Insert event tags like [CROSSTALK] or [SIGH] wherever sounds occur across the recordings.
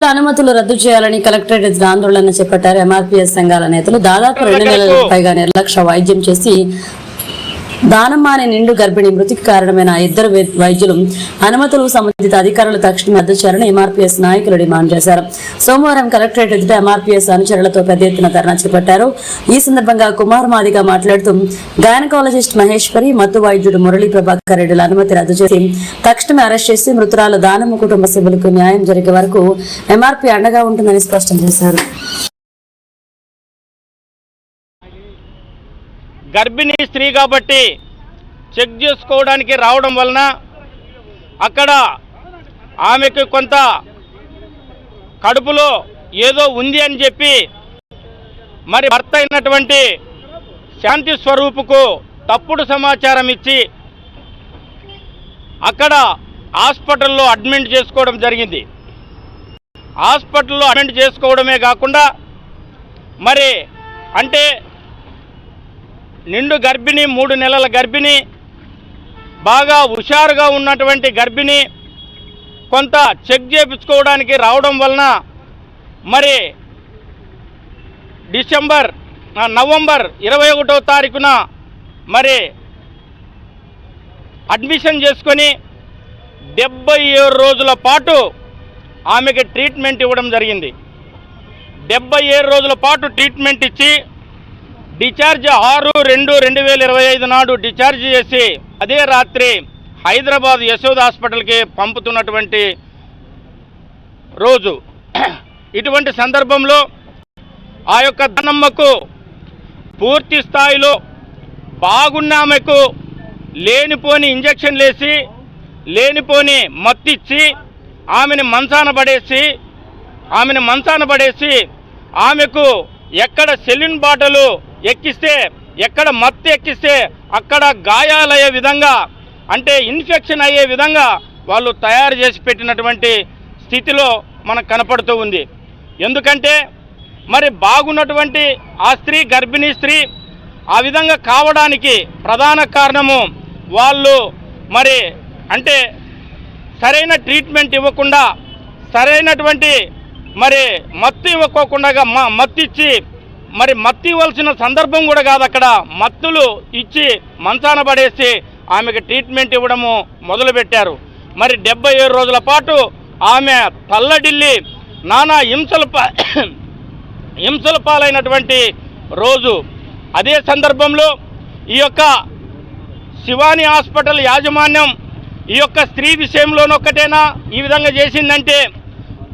అనుమతులు రద్దు చేయాలని కలెక్టరేట్ ఆందోళన చేపట్టారు ఎంఆర్పీఎస్ సంఘాల నేతలు. దాదాపు రెండు నెలలకు పైగా నిర్లక్ష్య వైద్యం చేసి దానమ్మ అనే నిండు గర్భిణి మృతికి కారణమైన ఇద్దరు వైద్యులు అనుమతులు సంబంధిత అధికారులు తక్షణం రద్దు చేయాలని ఎంఆర్పీఎస్ నాయకులు డిమాండ్ చేశారు. సోమవారం కలెక్టరేట్ ఎదుట ఎంఆర్పీఎస్ అనుచరులతో పెద్ద ఎత్తున ధర్నా చేపట్టారు. ఈ సందర్భంగా కుమార్ మాదిగా మాట్లాడుతూ గైనకాలజిస్ట్ మహేశ్వరి మత్తు వైద్యుడు మురళీ ప్రభాకర్ రెడ్డిల అనుమతి రద్దు చేసి తక్షణమే అరెస్ట్ చేసి మృతురాలు దానమ్మ కుటుంబ సభ్యులకు న్యాయం జరిగే వరకు ఎంఆర్పీ అండగా ఉంటుందని స్పష్టం చేశారు. గర్భిణీ స్త్రీ కాబట్టి చెక్ చేసుకోవడానికి రావడం వలన అక్కడ ఆమెకు కొంత కడుపులో ఏదో ఉంది అని చెప్పి మరి భర్త అయినటువంటి శాంతి స్వరూపుకు తప్పుడు సమాచారం ఇచ్చి అక్కడ హాస్పిటల్లో అడ్మిట్ చేసుకోవడం జరిగింది. హాస్పిటల్లో అడ్మిట్ చేసుకోవడమే కాకుండా మరి అంటే నిండు గర్భిణి మూడు నెలల గర్భిణి బాగా హుషారుగా ఉన్నటువంటి గర్భిణి కొంత చెక్ చేయించుకోవడానికి రావడం వలన మరి డిసెంబర్ నవంబర్ ఇరవై ఒకటో తారీఖున మరి అడ్మిషన్ చేసుకొని డెబ్బై ఏడు రోజుల పాటు ఆమెకి ట్రీట్మెంట్ ఇవ్వడం జరిగింది. డెబ్బై ఏడు రోజుల పాటు ట్రీట్మెంట్ ఇచ్చి డిశ్చార్జ్ ఆరు రెండు రెండు వేల ఇరవై ఐదు నాడు డిశ్చార్జ్ చేసి అదే రాత్రి హైదరాబాద్ యశోద్ హాస్పిటల్కి పంపుతున్నటువంటి రోజు. ఇటువంటి సందర్భంలో ఆ యొక్క ధనమ్మకు పూర్తి స్థాయిలో బాగున్న ఆమెకు లేనిపోని ఇంజక్షన్లు వేసి లేనిపోని మత్తిచ్చి ఆమెను మంచాన పడేసి ఆమెను మంచాన పడేసి ఆమెకు ఎక్కడ సెలిన్ బాటలు ఎక్కిస్తే ఎక్కడ మత్తు ఎక్కిస్తే అక్కడ గాయాలయ్యే విధంగా అంటే ఇన్ఫెక్షన్ అయ్యే విధంగా వాళ్ళు తయారు చేసి పెట్టినటువంటి స్థితిలో మనకు కనపడుతూ ఉంది. ఎందుకంటే మరి బాగున్నటువంటి ఆ స్త్రీ గర్భిణీ స్త్రీ ఆ విధంగా కావడానికి ప్రధాన కారణము వాళ్ళు మరి అంటే సరైన ట్రీట్మెంట్ ఇవ్వకుండా సరైనటువంటి మరి మత్తు ఇవ్వకోకుండా మ- మత్తు ఇచ్చి మరి మత్తు ఇవ్వాల్సిన సందర్భం కూడా కాదు అక్కడ. మత్తులు ఇచ్చి మంచాన పడేసి ఆమెకు ట్రీట్మెంట్ ఇవ్వడము మొదలుపెట్టారు. మరి డెబ్బై ఏడు రోజుల పాటు ఆమె తల్లడిల్లి నానా హింసలు [COUGHS] హింసల పాలైనటువంటి రోజు. అదే సందర్భంలో ఈ యొక్క శివాని హాస్పిటల్ యాజమాన్యం ఈ యొక్క స్త్రీ విషయంలోనొక్కటేనా ఈ విధంగా చేసిందంటే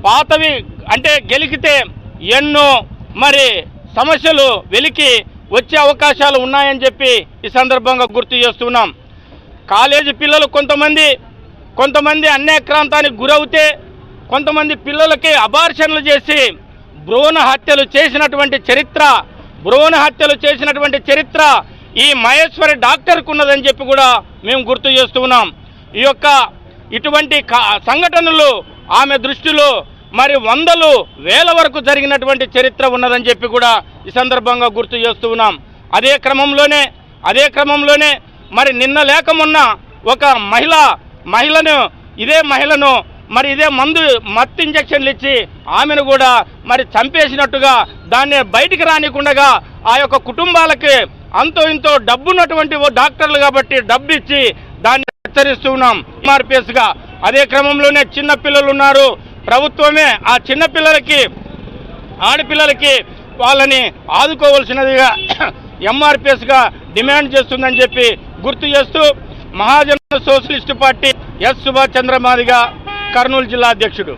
పాతవి అంటే గెలికితే ఎన్నో మరి సమస్యలు వెలికి వచ్చే అవకాశాలు ఉన్నాయని చెప్పి ఈ సందర్భంగా గుర్తు చేస్తున్నాం. కాలేజీ పిల్లలు కొంతమంది కొంతమంది అన్యాక్రాంతానికి గురవుతే కొంతమంది పిల్లలకి అబార్షన్లు చేసి భ్రూణ హత్యలు చేసినటువంటి చరిత్ర భ్రూణ హత్యలు చేసినటువంటి చరిత్ర ఈ మహేశ్వరి డాక్టర్కు ఉన్నదని చెప్పి కూడా మేము గుర్తు చేస్తున్నాం. ఈ యొక్క ఇటువంటి కా- సంఘటనలు ఆమె దృష్టిలో మరి వందలు వేల వరకు జరిగినటువంటి చరిత్ర ఉన్నదని చెప్పి కూడా ఈ సందర్భంగా గుర్తు చేస్తూ ఉన్నాం. అదే క్రమంలోనే అదే క్రమంలోనే మరి నిన్న లేకమున్న ఒక మహిళ మహిళను ఇదే మహిళను మరి ఇదే మందు మత్తు ఇంజక్షన్లు ఇచ్చి ఆమెను కూడా మరి చంపేసినట్టుగా దాన్ని బయటికి రానికుండగా ఆ యొక్క కుటుంబాలకి అంతో ఇంతో డబ్బున్నటువంటి ఓ డాక్టర్లు కాబట్టి డబ్బు ఇచ్చి దాన్ని హెచ్చరిస్తూ ఉన్నాం. ఎంఆర్పిఎస్గా. అదే క్రమంలోనే చిన్న పిల్లలు ఉన్నారు. ప్రభుత్వమే ఆ చిన్నపిల్లలకి ఆడపిల్లలకి వాళ్ళని ఆదుకోవాల్సినదిగా [COUGHS] ఎంఆర్పిఎస్గా డిమాండ్ చేస్తుందని చెప్పి గుర్తు చేస్తూ Mahajana socialist party S Subhash Chandramadiga Kurnool జిల్లా అధ్యక్షుడు.